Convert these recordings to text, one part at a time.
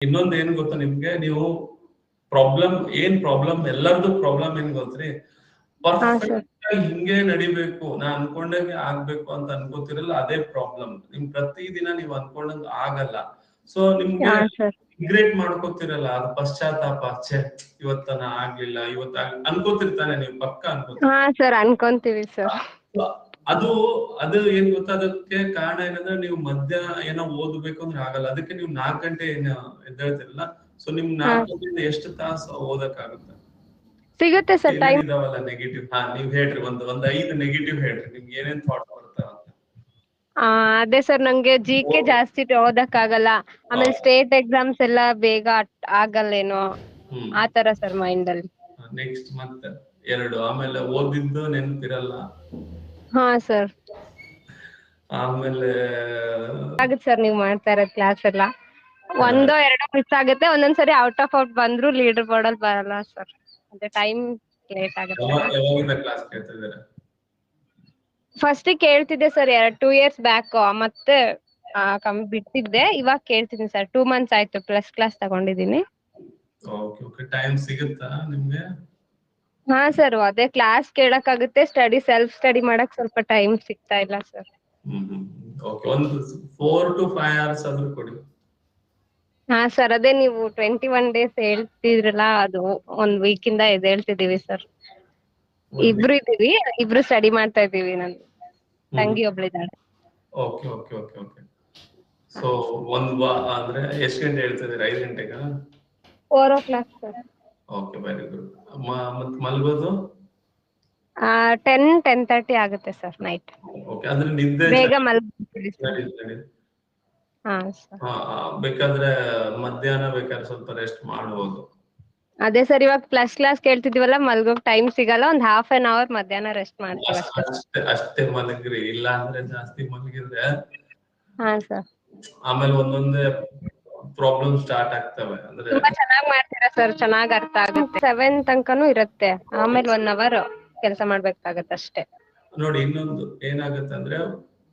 ಇನ್ನೊಂದ್ ಏನ್ ಗೊತ್ತಾ ನಿಮ್ಗೆ? ನೀವು ಪ್ರಾಬ್ಲಮ್ ಏನ್ ಪ್ರಾಬ್ಲಮ್ ಎಲ್ಲರದು ಪ್ರಾಬ್ಲಮ್ ಏನ್ ಗೊತ್ತ್ರಿ? ಪರ್ಫೆಕ್ಟ್ ಹಿಂಗೆ ನಡಿಬೇಕು. ನಾ ಅನ್ಕೊಂಡಂಗೆ ಆಗ್ಬೇಕು ಅಂತ ಅನ್ಕೋತಿರಲ್ಲ ಅದೇ ಪ್ರಾಬ್ಲಮ್ ನಿಮ್ ಪ್ರತಿ ದಿನ ನೀವ್ ಅನ್ಕೊಂಡಂಗ ಆಗಲ್ಲ. ಸೊ ನಿಮ್ಗೆ ಇಗ್ರೇಟ್ ರಿಗ್ರೆಟ್ ಮಾಡ್ಕೋತಿರಲ್ಲ ಅದು ಪಶ್ಚಾತ್ತಾಪ. ಛೆ ಇವತ್ತನ ಆಗ್ಲಿಲ್ಲ ಇವತ್ತ ಅನ್ಕೋತಿರ್ತಾನೆ ನೀವು ಪಕ್ಕ ಅನ್ಕೋತೀರ ಹಾ ಸರ್ ಅನ್ಕೊಂತೀವಿ ಸರ್ ಅದು ಅದು ಏನ್ ಗೊತ್ತಾದಕ್ಕೆ ಕಾರಣ ಏನಂದ್ರೆ ನೀವು ಮಧ್ಯ ಏನೋ ಓದ್ಬೇಕು ಅಂದ್ರೆ ಆಗಲ್ಲ. ಅದಕ್ಕೆ ನೀವು ನಾಲ್ಕು ಗಂಟೆ ಏನ್ ಎದ್ದೇಳ್ತಿರಲ್ಲ? ಸೊ ನಿಮ್ ನಾಲ್ಕು ಗಂಟೆಯಿಂದ ಎಷ್ಟು ತಾಸು ಓದಕ್ ಆಗುತ್ತೆ ಸಿಗುತ್ತೆ ಸರ್ ಟೈಮ್ ಇದಾವಲ್ಲ ನೆಗೆಟಿವ್ ಹಾ ನೀವ್ ಹೇಳ್ರಿ ಒಂದ್ ಒಂದ್ ಐದು ನೆಗೆಟಿವ್ ಹೇಳ್ರಿ. ನಿಮ್ಗೆ ಏನೇನ್ ಥಾಟ್ ಬರ್ತಾವ ಅದೇ ಸರ್ ನಂಗೆ ಜಿ ಕೆ ಜಾಸ್ತಿ ಓದಕ್ ಆಗಲ್ಲ ಆಮೇಲೆ ಸ್ಟೇಟ್ ಎಕ್ಸಾಮ್ಸ್ ಎಲ್ಲ ಬೇಗ ಆಗಲ್ಲೇನೋ? ಆತರ ಸರ್ ಮೈಂಡ್ ಅಲ್ಲಿ. ನೆಕ್ಸ್ಟ್ ಮತ್ತೆ ಎರಡು. ಆಮೇಲೆ ಓದಿದ್ದು ನೆನ್ಪಿರಲ್ಲ. ಹಾ ಸರ್ ಆಮೇಲೆ ಆಗುತ್ತೆ ಸರ್ ನೀವ್ ಮಾಡ್ತಾ ಇರೋದ್ ಕ್ಲಾಸ್ ಎಲ್ಲ. ಒಂದೋ ಎರಡೋ ಮಿಸ್ ಆಗುತ್ತೆ ಒಂದೊಂದ್ಸರಿ ಔಟ್ ಆಫ್ ಔಟ್ ಬಂದ್ರು ಲೀಡರ್ ಬೋರ್ಡ್ ಅಲ್ಲಿ ಬರಲ್ಲ ಸರ್ ಅಂದ್ರೆ ಟೈಮ್ ಲೇಟ್ ಆಗುತ್ತೆ. ಯಾವಾಗಿಂದ ಕ್ಲಾಸ್ ಕೇಳ್ತಿದ್ದೀರಾ ಫಸ್ಟ್ ಕೇಳ್ತಿದ್ದೆ ಸರ್ ಎರಡ್ ಟೂ ಇಯರ್ಸ್ ಬ್ಯಾಕ್ ಮತ್ತೆ ಕಮ್ಮಿ ಬಿಟ್ಟಿದ್ದೆ ಇವಾಗ ಕೇಳ್ತಿದ್ದೀನಿ ಸರ್ ಟೂ ಮಂತ್ಸ್ ಆಯ್ತು ಪ್ಲಸ್ ಕ್ಲಾಸ್ ತಗೊಂಡಿದ್ದೀನಿ. ಓಕೆ ಓಕೆ ಟೈಮ್ ಸಿಗುತ್ತಾ ನಿಮ್ಗೆ? ಹಾ ಸರ್ ಅದೇ ಕ್ಲಾಸ್ ಕೇಳಕ್ಕಾಗುತ್ತೆ. ಸ್ಟಡಿ ಸೆಲ್ಫ್ ಸ್ಟಡಿ ಮಾಡಕ್ ಸ್ವಲ್ಪ ಟೈಮ್ ಸಿಗ್ತಾ ಇಲ್ಲ ಸರ್ ಹ್ಮ್ ಓಕೆ ಒಂದು ಫೋರ್ ಟು ಫೈವ್ ಅವರ್ಸ್ ಆದ್ರೂ ಕೊಡಿ. ಹಾ ಸರ್ ಅದೇ ನೀವು ಟ್ವೆಂಟಿ ಒನ್ ಡೇಸ್ ಹೇಳ್ತಿದ್ರಲ್ಲ ಅದು ಒಂದ್ ವೀಕ್ ಇಂದ ಎದ್ದೇಳ್ತಿದೀವಿ ಸರ್ ಇಬ್ರು ಇದೀವಿ ಇಬ್ರು ಸ್ಟಡಿ ಮಾಡ್ತಾ ಇದೀವಿ ನನ್. ತಂಗಿ ಒಬ್ಳಿದಾಳೆ okay okay okay okay so ಒಂದ್ ವಾ ಅಂದ್ರೆ ಎಷ್ಟ್ ಗಂಟೆ ಹೇಳ್ತಿದ್ದೀರಾ ಐದು ಗಂಟೆಗಾ? Four o'clock sir okay very good ಮಲ್ಗೋದು? Ten ten thirty ಆಗುತ್ತೆ ಸರ್ ನೈಟ್ ಬೇಗ ಬೇಕಾದ್ರೆ ಮಧ್ಯಾಹ್ನ ಬೇಕಾದ್ರೆ ಸ್ವಲ್ಪ ರೆಸ್ಟ್ ಮಾಡಬಹುದು ಅದೇ ಸರ್ ಇವಾಗ ಪ್ಲಸ್ ಕ್ಲಾಸ್ ಕೇಳ್ತಿದೀವಲ್ಲ ಮಲ್ಗೋಕ್ ಟೈಮ್ ಸಿಗಲ್ಲ ಒಂದ್ ಹಾಫ್ ಅನ್ ಅವರ್ ಮಧ್ಯಾಹ್ನ ರೆಸ್ಟ್ ಮಾಡ್ತೀವಿ ಅಷ್ಟೇ ಅಷ್ಟೇ. ಮಲಗ್ರಿ ಇಲ್ಲ ಅಂದ್ರೆ ಜಾಸ್ತಿ ಮಲಗಿದ್ರೆ ಹಾ ಸರ್. ಆಮೇಲೆ ಒಂದೊಂದೇ ಪ್ರಾಬ್ಲಮ್ ಸ್ಟಾರ್ಟ್ ಆಗ್ತವೆ. ಅಂದ್ರೆ ತುಂಬಾ ಚೆನ್ನಾಗಿ ಮಾಡ್ತೀರಾ ಸರ್ ಚೆನ್ನಾಗಿ ಅರ್ಥ ಆಗುತ್ತೆ. ಸೆವೆನ್ ತನಕನೂ ಇರುತ್ತೆ. ಆಮೇಲೆ ಒನ್ ಅವರ್ ಕೆಲಸ ಮಾಡ್ಬೇಕಾಗತ್ತೆ ಅಷ್ಟೇ. ನೋಡಿ ಇನ್ನೊಂದು ಏನಾಗುತ್ತೆ ಅಂದ್ರೆ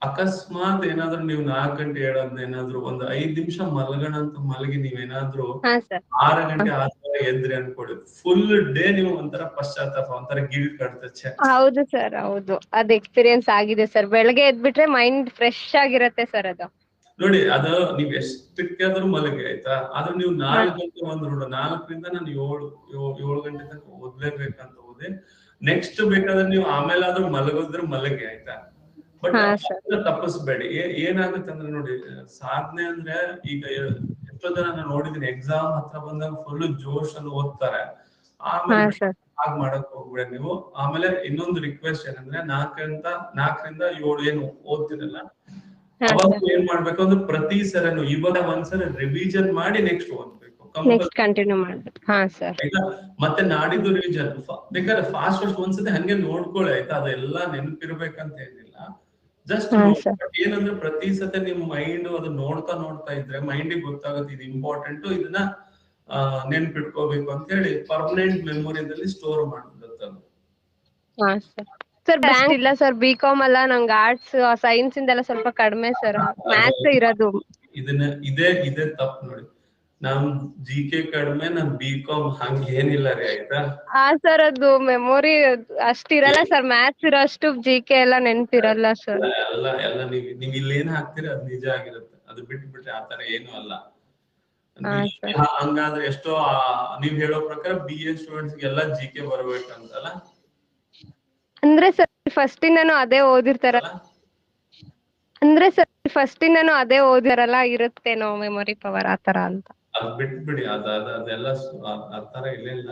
ಅಕಸ್ಮಾತ್ ಏನಾದ್ರೂ ನೀವು ನಾಲ್ಕು ಗಂಟೆ ಹೇಳೋದ್ ಏನಾದ್ರು ಒಂದ್ ಐದ್ ನಿಮಿಷ ಮಲಗಣ ಅಂತ ಮಲಗಿ ನೀವೇನಾದ್ರೂ ಆರು ಗಂಟೆ ಆದ್ಮೇಲೆ ಎದ್ರಿ ಅನ್ಕೊಡಿ ಫುಲ್ ಡೇ ನೀವು ಒಂಥರ ಪಶ್ಚಾತ್ತಾಪ ಒಂಥರ ಗಿಲ್ಟ್ ಕಡ್ತಚ್ಚೆ ಹೌದು ಸರ್ ಹೌದು. ಅದ್ ಎಕ್ಸ್ಪೀರಿಯನ್ಸ್ ಆಗಿದೆ ಸರ್ ಬೆಳಗ್ಗೆ ಎದ್ಬಿಟ್ರೆ ಮೈಂಡ್ ಫ್ರೆಶ್ ಆಗಿರತ್ತೆ ಸರ್ ಅದು. ನೋಡಿ ಅದು ನೀವ್ ಎಷ್ಟಕ್ಕಾದ್ರೂ ಮಲಗಿ ಆಯ್ತಾ? ಆದ್ರೆ ನೀವು ನಾಲ್ಕು ಗಂಟೆ ಒಂದ್ ನೋಡು ನಾಲ್ಕರಿಂದ ನಾನು ಏಳು ಏಳು ಗಂಟೆ ತನಕ ಓದ್ಲೇಬೇಕಂತ ಓದಿ ನೆಕ್ಸ್ಟ್ ಬೇಕಾದ್ರೆ ನೀವು ಆಮೇಲಾದ್ರೂ ಮಲಗಿದ್ರೆ ಮಲಗಿ ಆಯ್ತಾ? ಬಟ್. ತಪ್ಪಿಸ್ಬೇಡಿ. ಏ- ಏನಾಗುತ್ತೆ ಅಂದ್ರೆ ನೋಡಿ ಸಾಧನೆ ಅಂದ್ರೆ ಈಗ ಎಷ್ಟೋ ಜನ ನಾನು ನೋಡಿದೀನಿ ಎಕ್ಸಾಮ್ ಹತ್ರ ಬಂದಾಗ ಫುಲ್ ಜೋಶ್ ಅಲ್ಲಿ ಓದ್ತಾರೆ. ಆಮೇಲೆ ಹಾಗ್ ಮಾಡಕ್ ಹೋಗ್ಬೇಡಿ ನೀವು. ಆಮೇಲೆ ಇನ್ನೊಂದು ರಿಕ್ವೆಸ್ಟ್ ಏನಂದ್ರೆ ನಾಲ್ಕರಿಂದ ನಾಲ್ಕರಿಂದ ಏಳು ಏನು ಓದ್ತಿರಲ್ಲ ಅವಾಗ ಏನ್ ಮಾಡ್ಬೇಕು ಅಂದ್ರೆ ಪ್ರತಿ ಸರನು ಇವಾಗ ಒಂದ್ಸಲ ರಿವಿಷನ್ ಮಾಡಿ ನೆಕ್ಸ್ಟ್ ಓದ್ಬೇಕು. ನೆಕ್ಸ್ಟ್ ಕಂಟಿನ್ಯೂ ಮಾಡ್ಬೇಕು. ಹಾ ಸರ್. ಮತ್ತೆ ನಾಡಿದ್ದು ರಿವಿಷನ್ ಬೇಕಾದ್ರೆ ಫಾಸ್ಟ್ ಫಾಸ್ಟ್ ಒಂದ್ಸತಿ ಹಂಗೆ ನೋಡ್ಕೊಳ್ಳಿ ಆಯ್ತಾ? ಅದೆಲ್ಲ ನೆನಪಿರ್ಬೇಕಂತ ಏನಿಲ್ಲ. ಜಸ್ಟ್. ಏನಂದ್ರೆ ಪ್ರತಿ ಸತಿ ನಿಮ್ ಮೈಂಡ್ ಅದು ನೋಡ್ತಾ ನೋಡ್ತಾ ಇದ್ರೆ ಮೈಂಡಿಗೆ ಗೊತ್ತಾಗುತ್ತೆ ಇದು ಇಂಪಾರ್ಟೆಂಟ್ ಇದನ್ನ ನೆನ್ಪಿಟ್ಕೋಬೇಕು ಅಂತ ಹೇಳಿ ಪರ್ಮನೆಂಟ್ ಮೆಮೊರಿದಲ್ಲಿ ಸ್ಟೋರ್ ಮಾಡ್ಬಿಡುತ್ತೆ ಸರ್ ಬ್ಯಾಂಕ್ ಇಲ್ಲ ಸರ್ ಬಿ ಕಾಮ್ ಅಲ್ಲ ನಂಗೆ ಆರ್ಟ್ಸ್ ಸೈನ್ಸ್ ಇಂದೆಲ್ಲ ಸ್ವಲ್ಪ ಕಡಿಮೆ ಸರ್ ಮ್ಯಾಥ್ಸ್ ಇರೋದು. ಇದನ್ನ ಇದೇ ಇದೇ ತಪ್ಪು ನೋಡಿ. ನಮ್ ಜಿ ಕೆ ಕಡಿಮೆ ನಮ್ ಬಿ ಕಾಮ್ ಹಂಗ ಏನಿಲ್ಲ ರೀ ಆಯ್ತಾ? ಹಾ ಸರ್ ಅದು ಮೆಮೊರಿ ಅಷ್ಟಿರಲ್ಲ ಸರ್ ಮ್ಯಾಥ್ಸ್ ಇರೋ ಅಷ್ಟು ಜಿ ಕೆ ಎಲ್ಲ ನೆನ್ಪಿರಲ್ಲ ಸರ್ ಎಲ್ಲ ಎಲ್ಲ ನೀವ್ ನೀವ್ ಇಲ್ಲಿ ಏನ್ ಹಾಕ್ತೀರಿ ಅದ್ ನಿಜ ಆಗಿರುತ್ತೆ. ಅದು ಬಿಟ್ಟು ಬಿಟ್ರೆ ಆತರ ಏನು ಅಲ್ಲ. ಹಂಗಾದ್ರೆ ಎಷ್ಟೋ ನೀವ್ ಹೇಳೋ ಪ್ರಕಾರ ಬಿ ಎ ಸ್ಟೂಡೆಂಟ್ಸ್ ಎಲ್ಲ ಜಿ ಕೆ ಬರ್ಬೇಕಂತಲ್ಲ? ಅಂದ್ರೆ ಸರ್ ಫಸ್ಟ್ ಇಂದಾನು ಅದೇ ಓದಿರ್ತಾರ? ಅಂದ್ರೆ ಸರ್ ಫಸ್ಟ್ ಇಂದಾನು ಅದೇ ಓದಿರಲ್ಲ ಇರುತ್ತೇನೋ ಮೆಮೊರಿ ಪವರ್ ಆತರ ಅಂತ ಅದ್ ಬಿಟ್ಬಿಡಿ ಅದ ಅದ ಅದೆಲ್ಲ ಆತರ ಆ- ಆ ತರ ಇಲ್ಲ ಇಲ್ಲ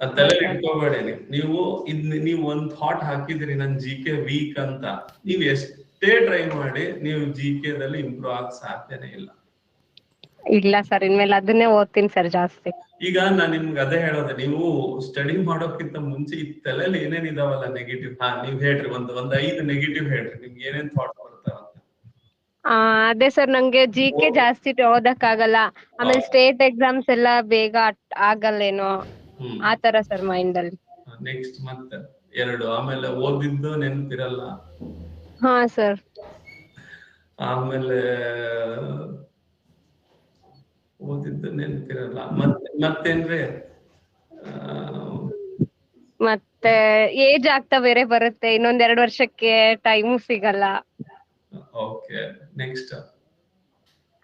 ಅದ್ ತಲೆ ಇಟ್ಕೋಬೇಡಿ ನೀವು. ನೀವು ಇದ್ ನೀವು ಒಂದ್ ಥಾಟ್ ಹಾಕಿದ್ರಿ ನನ್ ಜಿ ಕೆ ವೀಕ್ ಅಂತ ನೀವ್ ಎಷ್ಟೇ ಟ್ರೈ ಮಾಡಿ ನೀವು ಜಿ ಕೆ ದಲ್ಲಿ ಇಂಪ್ರೂವ್ ಆಗ ಸಾಧ್ಯನೇ ಇಲ್ಲ ಇಲ್ಲ ಸರ್ ಇನ್ಮೇಲೆ ಅದನ್ನೇ ಓದ್ತೀನಿ ಸರ್ ಜಾಸ್ತಿ. ಈಗ ನಾನ್ ನಿಮ್ಗೆ ಅದೇ ಹೇಳೋದು ನೀವು ಸ್ಟಡಿ ಮಾಡೋಕ್ಕಿಂತ ಮುಂಚೆ ಈ ತಲೆಯಲ್ಲಿ ಏನೇನ್ ಇದಾವಲ್ಲ ನೆಗೆಟಿವ್ ಹಾ ನೀವ್ ಹೇಳ್ರಿ ಒಂದ್ ಒಂದ್ ಐದು ನೆಗೆಟಿವ್ ಹೇಳ್ರಿ ನಿಮ್ಗೆ ಏನೇನ್ ಥಾಟ್ ಬರ್ತಾವ ಆ ಅದೇ ಸರ್ ನಂಗೆ ಜಿ ಕೆ ಜಾಸ್ತಿ ಓದಕ್ ಆಗಲ್ಲ ಆಮೇಲೆ ಸ್ಟೇಟ್ ಎಕ್ಸಾಮ್ಸ್ ಎಲ್ಲ ಬೇಗ ಅಟ್- ಆಗಲ್ಲೇನೋ? ಹ್ಮ್. ಆ ತರ ಸರ್ ಮೈಂಡ್ ಅಲ್ಲಿ ನೆಕ್ಸ್ಟ್ ಮತ್ತೆ ಎರಡು ಆಮೇಲೆ ಓದಿದ್ದು ನೆನ್ಪಿರಲ್ಲ. ಹಾ ಸರ್. ಆಮೇಲೆ ನೆನಪಿರಲ್ಲ. ಮತ್ತೆ ಮತ್ತೇನ್ರಿ ಮತ್ತೆ ಏಜ್ ಆಗ್ತಾ ಬೇರೆ ಬರುತ್ತೆ. ಇನ್ನೊಂದ್ ಎರಡ್ ವರ್ಷಕ್ಕೆ ಟೈಮ್ ಸಿಗಲ್ಲ. ಓಕೆ ನೆಕ್ಸ್ಟ್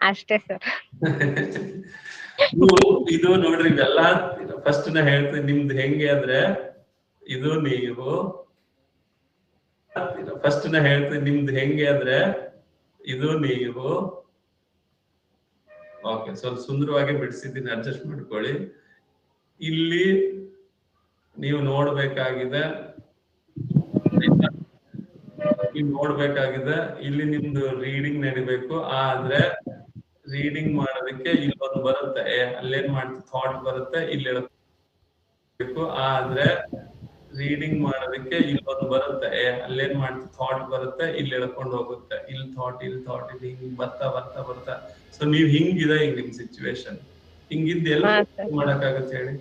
ಅಷ್ಟೇ ಸರ್ ಇದು ನೋಡ್ರಿ ಇವೆಲ್ಲ ಫಸ್ಟ್ ನಾ ಹೇಳ್ತೀನಿ. ನಿಮ್ದು ಹೆಂಗೆ ಅಂದ್ರೆ ಇದು ನೀವು ಫಸ್ಟ್ ನಾ ಹೇಳ್ತೀನಿ. ನಿಮ್ದು ಹೆಂಗೆ ಅಂದ್ರೆ ಇದು ನೀವು ಓಕೆ ಸ್ವಲ್ಪ ಸುಂದರವಾಗಿ ಬಿಡಿಸಿದ್ದೀನಿ ಅಡ್ಜಸ್ಟ್ ಮಾಡ್ಕೊಳ್ಳಿ. ಇಲ್ಲಿ ನೀವು ನೋಡ್ಬೇಕಾಗಿದೆ ನೋಡ್ಬೇಕಾಗಿದೆ ಇಲ್ಲಿ ನಿಮ್ದು ರೀಡಿಂಗ್ ನಡಿಬೇಕು ಆದ್ರೆ ರೀಡಿಂಗ್ ಮಾಡೋದಕ್ಕೆ ಇಲ್ಲೊಂದು ಬರುತ್ತೆ ಏ, ಅಲ್ಲೇನ್ ಮಾಡ್ತೀವಿ ಥಾಟ್ ಬರುತ್ತೆ ಇಲ್ಲಿ ಆದ್ರೆ ರೀಡಿಂಗ್ ಮಾಡೋದಕ್ಕೆ ಇಲ್ಲೊಂದು ಬರುತ್ತೆ. ಅಲ್ಲೇನ್ ಮಾಡ್ ಥಾಟ್ ಬರುತ್ತೆ ಇಲ್ಲಿ ಎಳ್ಕೊಂಡು ಹೋಗುತ್ತೆ. ಇಲ್ಲಿ ಥಾಟ್ ಇಲ್ಲಿ ಥಾಟ್ ಇಲ್ಲಿ ಹಿಂಗ್ ಬರ್ತಾ ಬರ್ತಾ ಬರ್ತಾ. ಸೊ ನೀವ್ ಹಿಂಗಿದೆ ಈಗ ನಿಮ್ ಸಿಚುವೇಶನ್ ಹಿಂಗಿದ್ ಎಲ್ಲ. ಮಾಡಕ್ಕಾಗತ್ತೆ ಹೇಳಿ?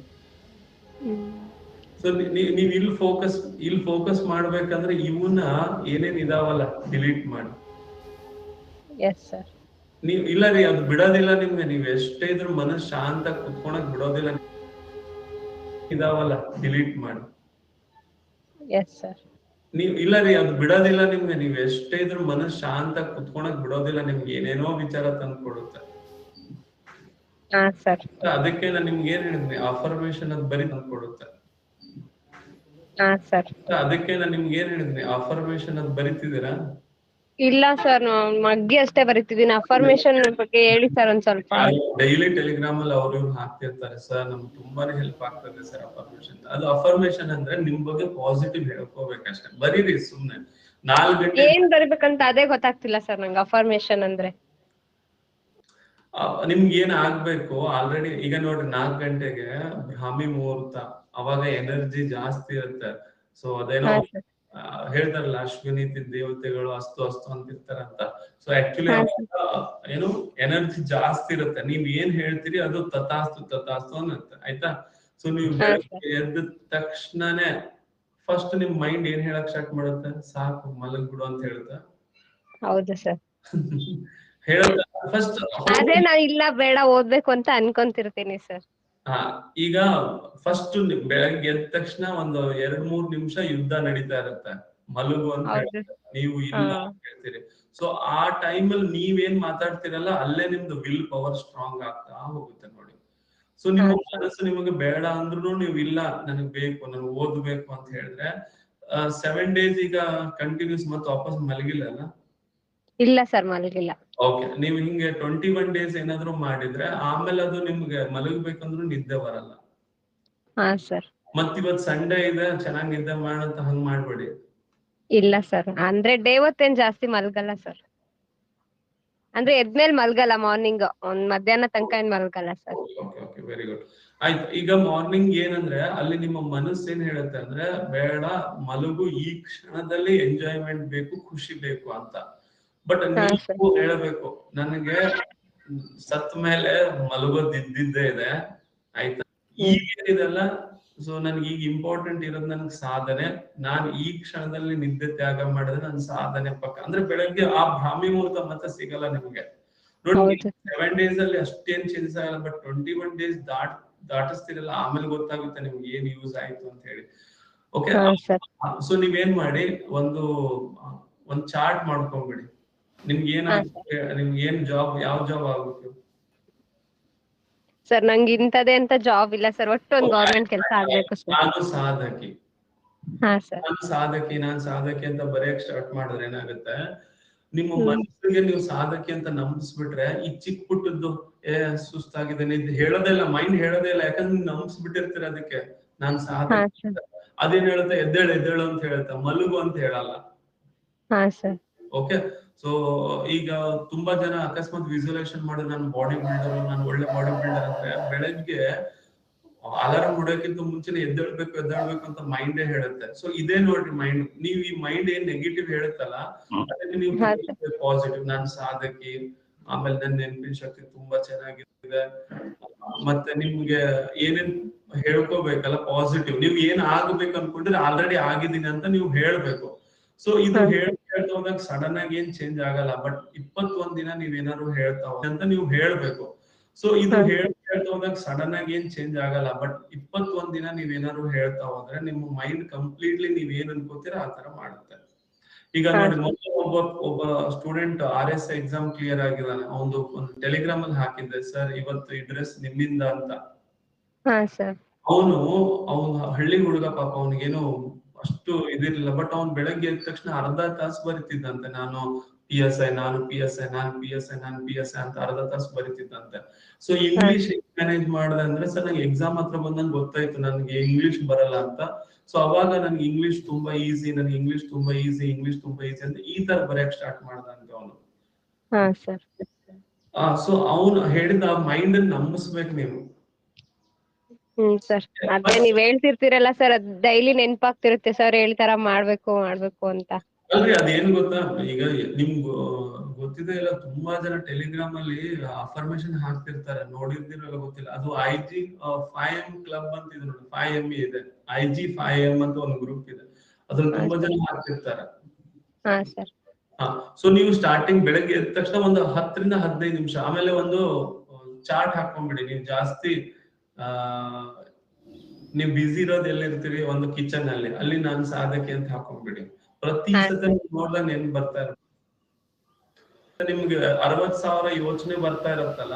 ಸೊ ನೀವ್ ಇಲ್ಲಿ ಫೋಕಸ್ ಇಲ್ಲಿ ಫೋಕಸ್ ಮಾಡ್ಬೇಕಂದ್ರೆ ಇವನ್ನ ಏನೇನ್ ಇದಾವಲ್ಲ ಡಿಲೀಟ್ ಮಾಡಿ. ನೀವ್ ಇಲ್ಲ ರೀ ಅದು ಬಿಡೋದಿಲ್ಲ ನಿಮ್ಗೆ. ನೀವ್ ಎಷ್ಟೇ ಇದ್ರೂ ಮನಸ್ ಶಾಂತ ಕುತ್ಕೊಳಕ್ ಬಿಡೋದಿಲ್ಲ. ಇದಾವಲ್ಲ ಡಿಲೀಟ್ ಮಾಡಿ. ಎಸ್ ಸರ್ ನೀವ್ ಇಲ್ಲ ರೀ ಅದು ಬಿಡೋದಿಲ್ಲ ನಿಮ್ಗೆ. ನೀವ್ ಎಷ್ಟೇ ಇದ್ರು ಮನಸ್ ಶಾಂತ ಕುತ್ಕೊಳಕ್ ಬಿಡೋದಿಲ್ಲ ನಿಮ್ಗೆ ಏನೇನೋ ವಿಚಾರ ತಂದು ಕೊಡುತ್ತೆ. ಅದಕ್ಕೆ ನಾನು ನಿಮ್ಗೆ ಏನ್ ಹೇಳಿದ್ನಿ ಅಫರ್ಮೇಶನ್ ಅದ್ ಬರೀ ತಂದು ಕೊಡುತ್ತೆ. ಅದಕ್ಕೆ ನಾನು ನಿಮ್ಗೆ ಏನ್ ಹೇಳಿದ್ನಿ ಅಫರ್ಮೇಶನ್ ಅದ್ ಬರಿತಿದ್ದೀರಾ? ಇಲ್ಲ ಸರ್ ಮಗ್ಗಿ ಅಷ್ಟೇ ಬರೀತಿದ್ದೀನಿ ಅಫರ್ಮೇಶನ್ ಬಗ್ಗೆ ಹೇಳಿ ಸರ್ ಒಂದ್ ಸ್ವಲ್ಪ. ಡೈಲಿ ಟೆಲಿಗ್ರಾಮ್ ಅಲ್ಲಿ ಅವ್ರು ಹಾಕ್ತಿರ್ತಾರೆ ಸರ್ ನಮ್ಗೆ ತುಂಬಾನೇ ಹೆಲ್ಪ್ ಆಗ್ತದೆ ಸರ್ ಅಫರ್ಮೇಶನ್ ಅದು ಅಫರ್ಮೇಶನ್ ಅಂದ್ರೆ ನಿಮ್ ಬಗ್ಗೆ ಪಾಸಿಟಿವ್ ಹೇಳ್ಕೋಬೇಕಷ್ಟೇ. ಬರೀರಿ ಸುಮ್ನೆ. ನಾಲ್ಕು ಗಂಟೆ ಏನ್ ಬರಿಬೇಕಂತ ಅದೇ ಗೊತ್ತಾಗ್ತಿಲ್ಲ ಸರ್ ನಂಗೆ ಅಫರ್ಮೇಶನ್ ಅಂದ್ರೆ. ನಿಮ್ಗೆ ಏನ್ ಆಗ್ಬೇಕು? ಆಲ್ರೆಡಿ ಈಗ ನೋಡ್ರಿ ನಾಲ್ಕು ಗಂಟೆಗೆ ಬ್ರಾಹ್ಮಿ ಮುಹೂರ್ತ. ಅವಾಗ ಎನರ್ಜಿ ಜಾಸ್ತಿ ಇರುತ್ತೆ. ಸೊ ಅದೇನೋ ಹೇಳ್ತಾರಲ್ಲ ಅಶ್ವಿನಿ ದೇವತೆಗಳು ಅಸ್ತು ಅಸ್ತು ಅಂತ ಸೊ ಆಕ್ಚುಲಿ ಏನು ಎನರ್ಜಿ ಜಾಸ್ತಿ ಇರುತ್ತೆ. ನೀವ್ ಏನ್ ಹೇಳ್ತೀರಿ ಅದು ತಥಾಸ್ತು ತಥಾಸ್ತು ಅನ್ನತ್ತೆ. ಆಯ್ತಾ? ಸೊ ನೀವು ಎದ್ದ ತಕ್ಷಣನೇ ಫಸ್ಟ್ ನಿಮ್ ಮೈಂಡ್ ಏನ್ ಹೇಳಕ್ ಸ್ಟಾರ್ಟ್ ಮಾಡುತ್ತೆ? ಸಾಕು ಮಲಗ್ ಬಿಡು ಅಂತ ಹೇಳುತ್ತೆ? ಹೌದು ಸರ್ ಹೇಳುತ್ತೆ ಫಸ್ಟ್ ಅದೇ ನಾ ಇಲ್ಲ ಬೇಡ ಓದ್ಬೇಕು ಅಂತ ಅನ್ಕೊಂತಿರ್ತೀನಿ ಸರ್ ಈಗ ಫಸ್ಟ್ ಬೆಳಗ್ಗೆ ಎದ್ದ ತಕ್ಷಣ ಒಂದು ಎರಡ್ ಮೂರ್ ನಿಮಿಷ ಯುದ್ಧ ನಡೀತಾ ಇರುತ್ತೆ. ಮಲಗು ಅಂತ ನೀವು ಇಲ್ಲ ಅಂತ ಹೇಳ್ತೀರಿ. ಸೊ ಆ ಟೈಮಲ್ಲಿ ನೀವೇನ್ ಮಾತಾಡ್ತಿರಲ್ಲ ಅಲ್ಲೇ ನಿಮ್ದು ವಿಲ್ ಪವರ್ ಸ್ಟ್ರಾಂಗ್ ಆಗ್ತಾ ಹೋಗುತ್ತೆ ನೋಡಿ. ಸೊ ನಿಮ್ಮ ಮನಸ್ಸು ನಿಮಗೆ ಬೇಡ ಅಂದ್ರೂ ನೀವು ಇಲ್ಲ ನನಗೆ ಬೇಕು ನನಗೆ ಓದ್ಬೇಕು ಅಂತ ಹೇಳಿದ್ರೆ ಸೆವೆನ್ ಡೇಸ್ ಈಗ ಕಂಟಿನ್ಯೂಸ್ ಮತ್ತೆ ವಾಪಸ್ ಮಲಗಿಲ್ಲಲ್ಲ ಇಲ್ಲ ಸರ್ ಮಲಗಿಲ್ಲ. ಓಕೆ ನೀವು ಹಿಂಗೆ ಟ್ವೆಂಟಿ ಒನ್ ಡೇಸ್ ಏನಾದ್ರು ಮಾಡಿದ್ರೆ ಆಮೇಲೆ ಅದು ನಿಮ್ಗೆ ಮಲಗಬೇಕಂದ್ರೂ ನಿದ್ದೆ ಬರಲ್ಲ. ಹಾ ಸರ್ ಮತ್ ಇವತ್ ಸಂಡೇ ಇದೆ ಚೆನ್ನಾಗಿ ನಿದ್ದೆ ಮಾಡಂತ ಹಂಗ್ ಮಾಡ್ಬೇಡಿ. ಇಲ್ಲ ಸರ್ ಅಂದ್ರೆ ಡೇ ಹೊತ್ತೇನ್ ಜಾಸ್ತಿ ಮಲಗಲ್ಲ ಸರ್ ಅಂದ್ರೆ ಎದ್ಮೇಲೆ ಮಲಗಲ್ಲ ಮಾರ್ನಿಂಗ್ ಒಂದ್ ಮಧ್ಯಾಹ್ನ ತನಕ ಏನ್ ಮಲಗಲ್ಲ sir okay okay very good ಆಯ್ತು ಈಗ ಮಾರ್ನಿಂಗ್ ಏನಂದ್ರೆ ಅಲ್ಲಿ ನಿಮ್ಮ ಮನಸ್ಸು ಏನ್ ಹೇಳುತ್ತೆ ಅಂದ್ರೆ ಬೇಡ ಮಲಗು ಈ ಕ್ಷಣದಲ್ಲಿ ಎಂಜಾಯ್ಮೆಂಟ್ ಬೇಕು ಖುಷಿ ಬೇಕು ಅಂತ. ಬಟ್ ನೀವು ಹೇಳಬೇಕು ನನಗೆ ಸತ್ ಮೇಲೆ ಮಲಗೋದಿದ್ದಿದ್ದೇ ಇದೆ ಆಯ್ತಾ? ಈಗ ಏನಿದೆಲ್ಲ? ಸೊ ನನ್ಗೆ ಈಗ ಇಂಪಾರ್ಟೆಂಟ್ ಇರೋದು ನನ್ಗೆ ಸಾಧನೆ. ನಾನ್ ಈ ಕ್ಷಣದಲ್ಲಿ ನಿದ್ದೆ ತ್ಯಾಗ ಮಾಡಿದ್ರೆ ನನ್ ಸಾಧನೆ ಪಕ್ಕ. ಅಂದ್ರೆ ಬೆಳಗ್ಗೆ ಆ ಭ್ರಾಮಿ ಮುಹೂರ್ತ ಮತ್ತೆ ಸಿಗಲ್ಲ ನಿಮ್ಗೆ. ನೋಡಿ. ಸೆವೆನ್ ಡೇಸ್ ಅಲ್ಲಿ ಅಷ್ಟೇನ್ ಚೇಂಜ್ ಆಗಲ್ಲ ಬಟ್ ಟ್ವೆಂಟಿ ಒನ್ ಡೇಸ್ ದಾಟ್ ದಾಟಿಸ್ತಿರಲ್ಲ ಆಮೇಲೆ ಗೊತ್ತಾಗುತ್ತೆ ನಿಮ್ಗೆ ಏನ್ ಯೂಸ್ ಆಯ್ತು ಅಂತ ಹೇಳಿ. ಓಕೆ ಸೊ ನೀವೇನ್ ಮಾಡಿ ಒಂದು ಒಂದ್ ಚಾರ್ಟ್ ಮಾಡ್ಕೊಂಡ್ಬಿಡಿ ನಿಮ್ಗೆ ಏನ್ ನಿಮ್ಗೆ ಏನ್ ಜಾಬ್ ಯಾವ ಜಾಬ್ ಆಗುತ್ತೆ ಸರ್ ನಂಗೆ ಇಂಥದೇ ಅಂತ ಜಾಬ್ ಇಲ್ಲ ಸರ್. ಒಟ್ಟು ಒಂದು ಕೆಲಸ ಆಗ್ಬೇಕು ಸರ್. ನಾನು ಸಾಧಕಿ. ಹಾ ಸರ್. ನಾನು ಸಾಧಕಿ ನಾನ್ ಸಾಧಕಿ ಅಂತ ಬರೆಯಕ್ ಸ್ಟಾರ್ಟ್ ಮಾಡಿದ್ರೆ ಏನಾಗುತ್ತೆ? ನಿಮ್ಮ ಮನಸ್ಸಿಗೆ ನೀವು ಸಾಧಕಿ ಅಂತ ನಂಬಿಸ್ಬಿಟ್ರೆ ಈ ಚಿಕ್ಕ ಪುಟ್ಟದ್ದು ಏ ಸುಸ್ತಾಗಿದೆ ಇದು ಹೇಳೋದೇ ಇಲ್ಲ ಮೈಂಡ್ ಹೇಳೋದೇ ಇಲ್ಲ. ಯಾಕಂದ್ರೆ ನೀವು ನಂಬಿಸ್ಬಿಟ್ಟಿರ್ತೀರ ಅದಕ್ಕೆ? ನಾನ್ ಸಾಧಕಿ. ಅದೇನ್ ಹೇಳುತ್ತೆ ಎದ್ದೇಳು ಎದ್ದೇಳು ಅಂತ ಹೇಳುತ್ತೆ ಮಲಗು ಅಂತ ಹೇಳಲ್ಲ. ಓಕೆ? ಸೊ ಈಗ ತುಂಬಾ ಜನ ಅಕಸ್ಮಾತ್ ವಿಜುವಲೈಸೇಷನ್ ಮಾಡಿ ನಾನು ಬಾಡಿ ಬಿಲ್ಡರ್ ನಾನು ಒಳ್ಳೆ ಬಾಡಿ ಬಿಲ್ಡರ್ ಅಂದ್ರೆ ಬೆಳಗ್ಗೆ ಅಲಾರಾಮ್ ಹೊಡೋಕ್ಕಿಂತ ಮುಂಚೆನೆ ಎದ್ದೇಳ್ಬೇಕು ಎದ್ದಾಡ್ಬೇಕು ಅಂತ ಮೈಂಡ್ ಹೇಳುತ್ತೆ. ಸೊ ಇದೇ ನೋಡ್ರಿ ಮೈಂಡ್ ನೀವ್ ಈ ಮೈಂಡ್ ಏನ್ ನೆಗೆಟಿವ್ ಹೇಳುತ್ತಲ್ಲ ಅದಕ್ಕೆ ನೀವು ಪಾಸಿಟಿವ್ ನಾನ್ ಸಾಧಕಿ ಆಮೇಲೆ ನನ್ನ ನೆನಪಿನ ಶಕ್ತಿ ತುಂಬಾ ಚೆನ್ನಾಗಿದೆ. ಮತ್ತೆ ನಿಮ್ಗೆ ಏನೇನ್ ಹೇಳ್ಕೋಬೇಕಲ್ಲ ಪಾಸಿಟಿವ್ ನೀವು ಏನ್ ಆಗ್ಬೇಕು ಅನ್ಕೊಂಡ್ರೆ ಆಲ್ರೆಡಿ ಆಗಿದ್ದೀನಿ ಅಂತ ನೀವು ಹೇಳ್ಬೇಕು. ಸೊ ಇದು. ಹೇಳ್ತಾ ಹೇಳ್ತಾ ಹೋದಾಗ ಸಡನ್ ಆಗಿ ಏನ್ ಚೇಂಜ್ ಆಗಲ್ಲ ಬಟ್ ಇಪ್ಪತ್ತೊಂದ್ ದಿನ ನೀವ್ ಏನಾದ್ರು ಹೇಳ್ತಾ ಅಂತ ನೀವು ಹೇಳ್ಬೇಕು ಸೊ ಇದು. ಹೇಳ್ತಾ ಹೇಳ್ತಾ ಹೋದಾಗ ಸಡನ್ ಆಗಿ ಏನ್ ಚೇಂಜ್ ಆಗಲ್ಲ ಬಟ್ ಇಪ್ಪತ್ತೊಂದ್ ದಿನ ನೀವೇನಾದ್ರು ಹೇಳ್ತಾ ಹೋದ್ರೆ ನಿಮ್ಮ ಮೈಂಡ್ ಕಂಪ್ಲೀಟ್ಲಿ ನೀವ್ ಏನ್ ಅನ್ಕೋತೀರಾ ಆತರ ತರ ಮಾಡುತ್ತೆ ಈಗ. ನೋಡಿ ಒಬ್ಬ ಒಬ್ಬ student R S exam clear ಆಗಿದ್ದಾನೆ ಅವನು ಒಂದು ಟೆಲಿಗ್ರಾಮ್ ಅಲ್ಲಿ ಹಾಕಿದ್ದೆ ಸರ್ ಇವತ್ತು ಈ ಡ್ರೆಸ್ ನಿಮ್ಮಿಂದ ಅಂತ ಅವನು ಅವನು ಹಳ್ಳಿ ಹುಡುಗ ಪಾಪ ಅವನಿಗೇನು ಅಷ್ಟು ಇದಿರ್ಲಿಲ್ಲ. ಬಟ್ ಅವ್ನು ಬೆಳಗ್ಗೆ ಎದ್ದ ತಕ್ಷಣ ಅರ್ಧ ತಾಸು ಬರಿತಿದ್ದಂತೆ. ನಾನು ಪಿ ಎಸ್ ಐ ನಾನು ಪಿ ಎಸ್ ಐ ನಾನು ಪಿ ಎಸ್ ಐ ನಾನು ಪಿ ಎಸ್ ಐ ಅಂತ ಅರ್ಧ ತಾಸು ಬರಿತಿದ್ದಂತೆ. ಸೊ ಇಂಗ್ಲಿಷ್ ಮ್ಯಾನೇಜ್ ಮಾಡಿದೆ ಅಂದ್ರೆ ಸರ್ ನಂಗೆ ಎಕ್ಸಾಮ್ ಹತ್ರ ಬಂದಂಗೆ ಗೊತ್ತಾಯ್ತು. ನನ್ಗೆ ಇಂಗ್ಲಿಷ್ ಬರಲ್ಲ ಅಂತ. ಸೊ ಅವಾಗ ನನ್ಗೆ ಇಂಗ್ಲಿಷ್ ತುಂಬಾ ಈಸಿ ನನ್ಗೆ ಇಂಗ್ಲಿಷ್ ತುಂಬಾ ಈಸಿ ಇಂಗ್ಲಿಷ್ ತುಂಬಾ ಈಸಿ ಅಂತ ಈ ತರ ಬರೆಯಕ್ ಸ್ಟಾರ್ಟ್ ಮಾಡ್ದಂತೆ ಅವನು. ಸೊ ಅವನು ಹೇಳಿದ ಮೈಂಡ್ ನಂಬಿಸ್ಬೇಕು ನೀವು. ಹ್ಮ್ ಸರ್ ಅದೇ ನೀವ್ ಹೇಳ್ತಿರ್ತೀರಲ್ಲ ಸರ್ ಅದ್ ಡೈಲಿ ನೆನ್ಪಾಗ್ತಿರುತ್ತೆ ಸರ್ ಹೇಳ್ತಾರ ಮಾಡ್ಬೇಕು ಮಾಡ್ಬೇಕು ಅಂತ. ಅಲ್ರಿ ಅದೇನ್ ಗೊತ್ತಾ? ಈಗ ನಿಮ್ಗ್ ಗೊತ್ತಿದೆ ಇಲ್ಲ ತುಂಬಾ ಜನ ಟೆಲಿಗ್ರಾಮ್ ಅಲ್ಲಿ ಅಫರ್ಮೇಶನ್ ಹಾಕ್ತಿರ್ತಾರೆ. ನೋಡಿರ್ತಿರಲ್ಲ ಗೊತ್ತಿಲ್ಲ. ಅದು I G five M club ಅಂತ ಇದೆ ನೋಡಿ. ಫೈವ್ ಎಂ ಇದೆ. ಐ ಜಿ ಫೈವ್ ಎಂ ಅಂತ ಒಂದು ಗ್ರೂಪ್ ಇದೆ. ಅದ್ರಲ್ಲಿ ತುಂಬಾ ಜನ ಹಾಕ್ತಿರ್ತಾರೆ. ಹಾ ಸರ್ ಹಾ ಸೊ ನೀವು ಸ್ಟಾರ್ಟಿಂಗ್ ಬೆಳಗ್ಗೆ ಎದ್ದ ತಕ್ಷಣ ಒಂದು ಹತ್ತರಿಂದ ಹದಿನೈದು ನಿಮಿಷ ಆಮೇಲೆ ಒಂದು ಚಾರ್ಟ್ ಹಾಕೊಂಡ್ಬಿಡಿ. ನೀವು ಜಾಸ್ತಿ ನೀವು ಬ್ಯುಸಿ ಇರೋದು ಎಲ್ಲಿರ್ತೀರಿ? ಒಂದು ಕಿಚನ್ ಅಲ್ಲಿ. ಅಲ್ಲಿ ನಾನು ಸಾಧಕಿ ಅಂತ ಹಾಕೊಂಡ್ಬಿಡಿ. ಪ್ರತಿ ಹಾ. ನೋಡ್ದ ನೆನ್ ಬರ್ತಾ ಇರುತ್ತೆ. ನಿಮ್ಗೆ ಅರವತ್ ಸಾವಿರ ಯೋಚನೆ ಬರ್ತಾ ಇರತ್ತಲ್ಲ?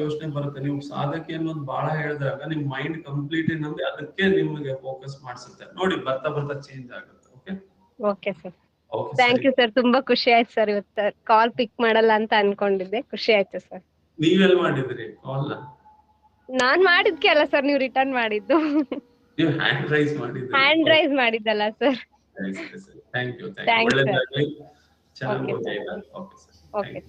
ಯೋಚನೆ ಬರುತ್ತೆ. ನೀವು ಸಾಧಕಿ ಅನ್ನೋದು ಬಹಳ ಹೇಳಿದಾಗ ನಿಮ್ ಮೈಂಡ್ ಕಂಪ್ಲೀಟ್ ಏನಂದ್ರೆ ಅದಕ್ಕೆ ನಿಮ್ಗೆ ಫೋಕಸ್ ಮಾಡ್ಸುತ್ತೆ. ನೋಡಿ ಬರ್ತಾ ಬರ್ತಾ ಚೇಂಜ್ ಆಗುತ್ತೆ okay okay sir thank you sir. ತುಂಬಾ ಖುಷಿ ಆಯ್ತು ಸರ್ ಇವತ್ತು ಕಾಲ್ ಪಿಕ್ ಮಾಡಲ್ಲ ಅಂತ ಅನ್ಕೊಂಡಿದ್ದೆ. ಖುಷಿ ಆಯ್ತು ಸರ್ ನೀವೆಲ್ಲ ಮಾಡಿದ್ರಿ? ಕಾಲ್ ನಾನ್ ಮಾಡಿದ್ಕೆ ಅಲ್ಲ ಸರ್ ನೀವು ರಿಟರ್ನ್ ಮಾಡಿದ್ದು. ನೀವು ಹ್ಯಾಂಡ್ ರೈಸ್ ಮಾಡಿದ್ರಿ ಹ್ಯಾಂಡ್ ರೈಸ್ ಮಾಡಿದ್ದಲ್ಲ sir thank you thank you. ಒಳ್ಳೆದಾಗ್ಲಿ. ಚೆನ್ನಾಗಿ. Okay sir okay